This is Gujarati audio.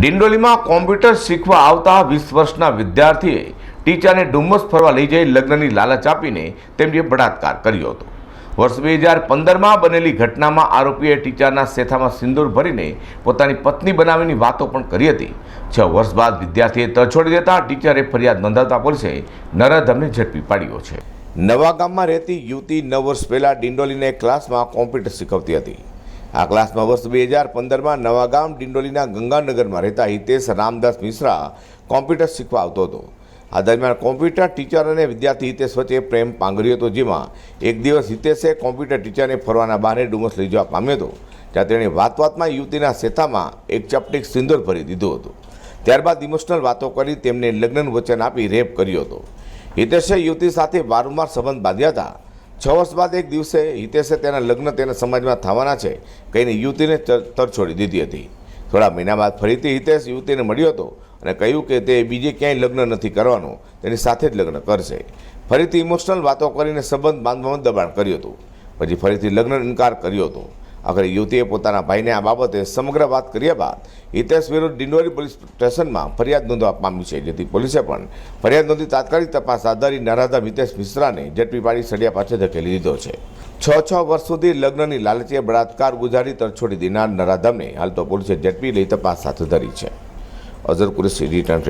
ડિંડોલીમાં કોમ્પ્યુટર શીખવા આવતા વીસ વર્ષના વિદ્યાર્થીએ ટીચરને ડુમ્મસ ફરવા લઈ જઈ લગ્નની લાલચ આપીને તેમને બળાત્કાર કર્યો હતો. વર્ષ બે હજાર પંદરમાં બનેલી ઘટનામાં આરોપીએ ટીચરના સેથામાં સિંદૂર ભરીને પોતાની પત્ની બનાવીની વાતો પણ કરી હતી. છ વર્ષ બાદ વિદ્યાર્થીએ તરછોડી દેતા ટીચરે ફરિયાદ નોંધાવતા પોલીસે નરાધમને ઝડપી પાડ્યો છે. નવા ગામમાં રહેતી યુવતી નવ વર્ષ પહેલાં ડિંડોલીને ક્લાસમાં કોમ્પ્યુટર શીખવતી હતી. આ ક્લાસમાં વર્ષ બે હજાર પંદરમાં નવાગામ ડિંડોલીના ગંગાનગરમાં રહેતા હિતેશ રામદાસ મિશ્રા કોમ્પ્યુટર શીખવા આવતો હતો. આ દરમિયાન કોમ્પ્યુટર ટીચર અને વિદ્યાર્થી હિતેશ વચ્ચે પ્રેમ પાંગર્યો હતો, જેમાં એક દિવસ હિતેશે કોમ્પ્યુટર ટીચરને ફરવાના બહાને ડુમસ લઈ જવા પામ્યો હતો ત્યાં તેણે વાત વાતમાં યુવતીના સેથામાં એક ચપટીક સિંદૂર ભરી દીધો હતો. ત્યારબાદ ઇમોશનલ વાતો કરી તેમને લગ્નનું વચન આપી રેપ કર્યો હતો. હિતેશે યુવતી સાથે વારંવાર સંબંધ બાંધ્યા હતા. છ વર્ષ બાદ એક દિવસે હિતેશે તેના લગ્ન તેના સમાજમાં થવાના છે, કહીને યુવતીને તર- છોડી દીધી હતી. થોડા મહિના બાદ ફરીથી હિતેશ યુવતીને મળ્યો હતો અને કહ્યું કે તે બીજે ક્યાંય લગ્ન નથી કરવાનું, તેની સાથે જ લગ્ન કરશે. ફરીથી ઇમોશનલ વાતો કરીને સંબંધ બાંધવામાં દબાણ કર્યું હતું. પછી ફરીથી લગ્ન ઇનકાર કર્યો હતો. આખરે યુવતીએ પોતાના ભાઈને આ બાબતે સમગ્ર વાત કર્યા બાદ હિતેશ વિરુદ્ધ ડિંડોરી પોલીસ સ્ટેશનમાં ફરિયાદ નોંધવા પામી છે, જેથી પોલીસે પણ ફરિયાદ નોંધી તાત્કાલિક તપાસ હાથ ધરી નરાધમ હિતેશ મિશ્રાને ઝડપી પાડી સળિયા પાછળ ધકેલી દીધો છે. છ છ વર્ષ સુધી લગ્નની લાલચે બળાત્કાર ગુજારી તરછોડી દેનાર નરાધમને હાલ તો પોલીસે ઝડપી લઈ તપાસ હાથ ધરી છે. અઝર કુરેશી, રિટર્ન